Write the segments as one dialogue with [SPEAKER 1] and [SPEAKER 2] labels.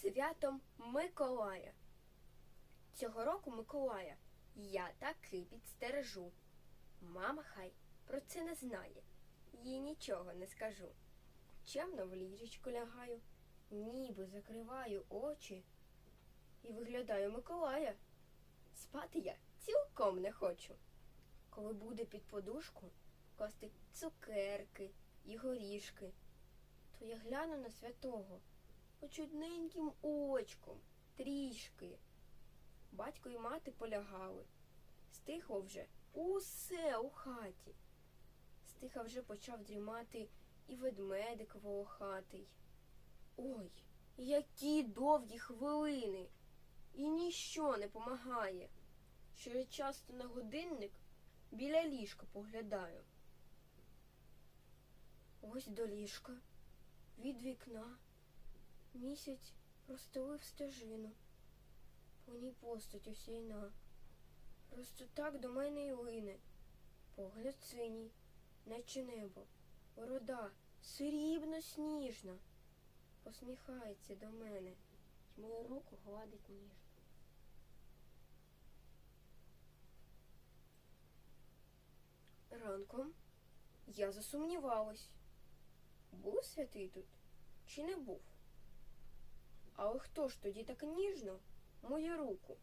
[SPEAKER 1] святом Миколая. Цього року Миколая я таки підстережу. Мама хай про це не знає, їй нічого не скажу. Чемно в ліжечку лягаю, ніби закриваю очі і виглядаю Миколая. Спати я цілком не хочу. Коли буде під подушку класти цукерки і горішки, то я гляну на святого очудненьким очком, трішки. Батько і мати полягали. Стихло вже усе у хаті. Стиха вже почав дрімати і ведмедик волохатий. Ой, які довгі хвилини! І ніщо не помагає, що я часто на годинник біля ліжка поглядаю. Ось до ліжка, від вікна, місяць розстелив стежину. По ній постать осійна. Просто так до мене й лине. Погляд синій, наче небо, борода срібно сніжна. Посміхається до мене мою руку гладить ніжно. Ранком я засумнівалась, був святий тут чи не був. Але хто ж тоді так ніжно мою руку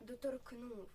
[SPEAKER 1] доторкнув?